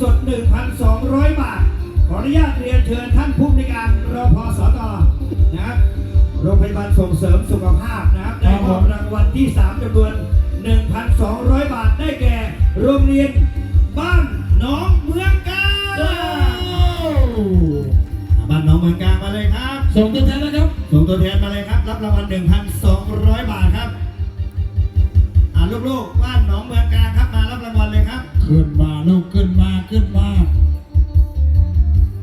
สด 1,200 บาท ขออนุญาตเรียนเชิญท่านผู้ในวยการรพสตนะครับโรงพยาบาลส่งเสริมสุขภาพนะครับได้มอบรางวัลที่ 3จำนวน 1,200 บาทได้แก่ โรงเรียนบ้านหนองเมืองกาบ้านหนองเมืองกามาเลยครับ ส่งตัวแทนนะครับ ส่งตัวแทนมาเลยครับ รับรางวัล 1,200 บาทครับ อ่าลูกๆบ้านหนองเมืองกาครับ ขึ้นมาลูกขึ้นมาขึ้นมา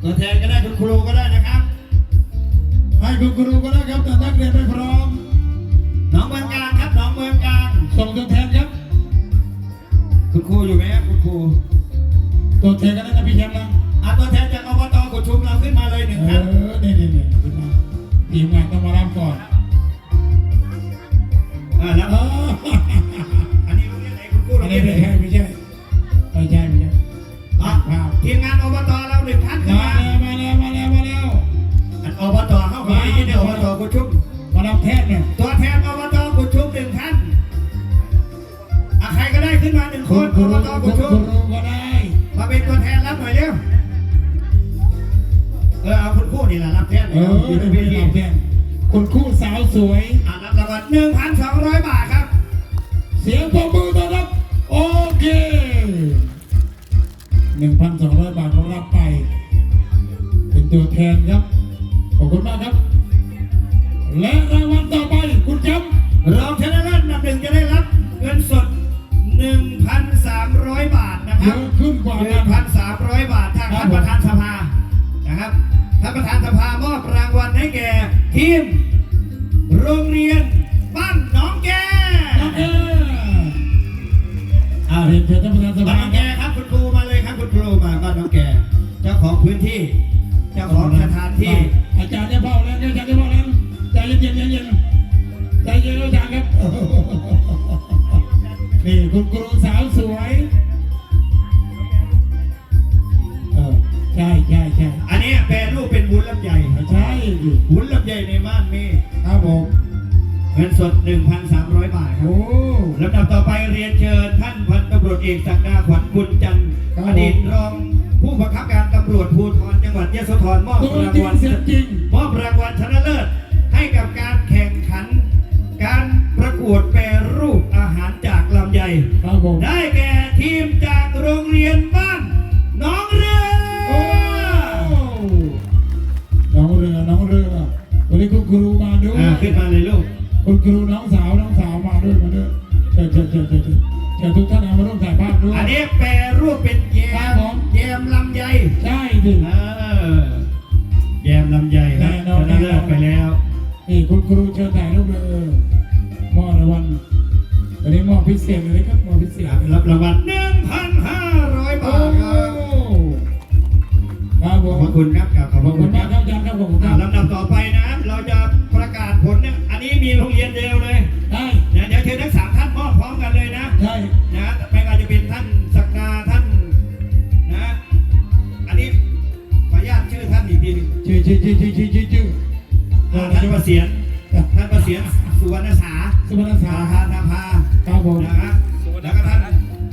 ตัวแทนก็ได้คุณครูก็ได้นะครับ ให้คุณครูก็ได้ครับแต่นักเรียนไม่พร้อมหนองเมืองกาครับหนองเมืองกาส่งตัวแทนครับ คุณครูอยู่ไหมครับคุณครูตัวแทนก็ได้นะพี่แชมป์นะอ่าตัวแทนจากอบตกุชุมเราขึ้นมาเลยหนึ่งเอท่านอนี่นี่นี่ขึ้นมาทีมงานต้องมารับก่อนอ่าแล้วเอออันนี้โรงเรียนไหนคุณครูโรอันงเรีนี้ยนไหน กุชุมมารับแทนเนี่ยตัวแทนอบตกุชุมหนึ่งท่านอะใครก็ได้ขึ้นมาหนึ่งคคุณนครูอบตกุคุณชุครูมก็ได้มาเป็นตัวแทนรับหน่อยเร็วเออเอาคุณครูนี่แหละรับแทนเอออยู่ในนี่เวเป็นทีรับแทนคุณครูสาวสวยอ่ารับรางวัลหนึ่งพันสองร้อยบาทครับ เสียงปรบมือต้อนรับโอเคหนึ่งพันสองร้อยบาทเรารับไป เป็นตัวแทนครับขอบคุณมากครับ และรางวัลต่อไปคุณจำรองชนะเลิศอันดับหนึ่งจะได้รับเงินสด 1,300 บาทนะคเยรับ อะขึ้นกว่านั้น1,300 บาททางท่านประธานสภานะครับท่านประธานสภามอบรางวัลให้แก่ทีม โรงเรียนบ้านหนองแกน้องเออ่าเรียนเชิญท่านประธานสบ้านภาหนองแกครับคุณครูมาเลยครับคุณครูมาบ้านหนองแกเจ้าของพื้นที่ เจ้าของสถานที่ นี่คุณครูสาวสวย เออใช่ใช่ใช่อันนี้แปลรูปเป็นวุ้นลำไยใช่ดิวุ้นลำไยในม่านเมฆครับผมเงินสด 1,300 บาทครับโอ้ลำดับต่อไปเรียนเชิญท่านพันตำรวจเอกศักดาขวัญบุญจันทร์ครับอดีตรองผู้บังคับการตำรวจภูธรจังหวัดยะโสธรมอบตัวรางจริงวัลเสียงจริงมอบรางวัลชนะเลิศให้กับการแข่งขัน การประกวดแปรรูปอาหารจาก ลำไยครับผมได้แก่ทีมจากโรงเรียนบ้านหน้องเรือโอ้น้องเรือน้องเรือวันนี้คุณครูมาด้วยอ่าขึ้นมาเลยลูกคุณครูน้องสาวน้องสาวมาด้วยมาด้วยเชิญเชิญเชิญเชิญเชิญเชิญทุกท่านเอามาร่วมถ่ายภาพด้วยอันนี้แปรรูปเป็นแยครับมผมแยมลำไยใช่ดิเออแยมลำไยครับแน่นอนชนะเลิศไปแล้วนี่คุณครูเชิญถ่ายรูปเลยเออมอบราง วัลวันนี้มอบพิเศษเลยครับมอบพิเศษครับเลยรับรางวัล1,500โอ้บาทครับครับผขอบมพระคุณครับกราบขอบขพอบระคุคุณณมากคครับรับอาจารย์ครับขอบคุณคอ่ารับลำดับต่อไปนะ เราจะประกาศผลเนี่ยอันนี้มีโรงเรียนเดียวเลยได้นะเดี๋ยวเชิญทั้งสามท่านมอบพร้อมกันเลยนะใช่นะไม่ว่าจะเป็นท่านศักดาท่านนะ อันนี้ขออนุญาตชื่อท่านอีกทีหนึงชื่อชื่อชื่อชื่อชื่อชื่อชื่ออ่าท่านประเสียนท่านประเสียนสุวรรณสาสุวรรณสาสาธารณภา ครับผมนะครับแล้วก็ท่าน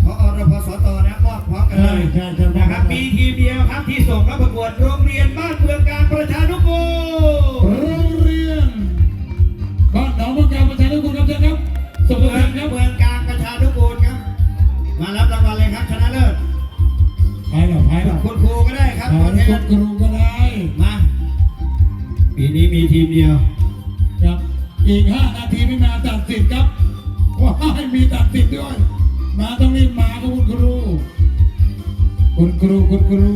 พอรพสตนะมอบพร้อมกันเลยใช่ใช่ใช่นะครับมีทีมเดียวครับที่ส่งเข้าประกวดโรงเรียนบ้านเมืองการประชานุกูลโรงเรียนบ้านหนองมังกรประชาธิปไตยครับเชิญครับส่งตัวเมืแทองนครับเมืองการประชานุกูลครับ มารับรางวัลเลยครับชนะเลิศไปหรอไปหรอคุณครูก็ได้ครับขอตัวแทคุนณครูก็ได้มาปีนี้มีทีมเดียวครับอีกห้านาทีไม่มาตัดสิทธิ์ครับ ว่าให้มีตัดสิทธิ์ด้วย มาต้องรีบมาครับคุณครู คุณครูคุณครู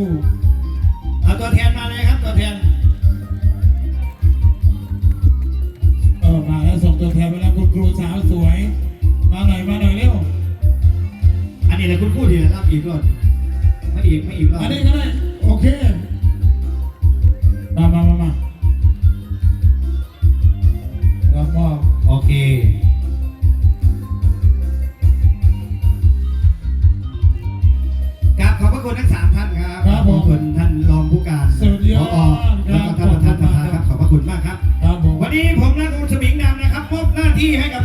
เอาตัวแทนมาเลยครับตัวแทนเออมาแล้วส่งตัวแทนไปแล้วคุณครูสาวสวย มาหน่อยมาหน่อยเร็ว อันนี้แหละคุณครูที่รับอีกรอบไม่อีกไม่อีกรอบ คุณทั้งสามท่านครับครับขผอบมคุณท่านรองผู้การสุดยอดผอแล้วก็ท่านประธานสภาครับขอบพระคุณมากครับ ครับผมวันนี้ผมและคุณสมิงนำนะครับมอบหน้าที่ให้กับ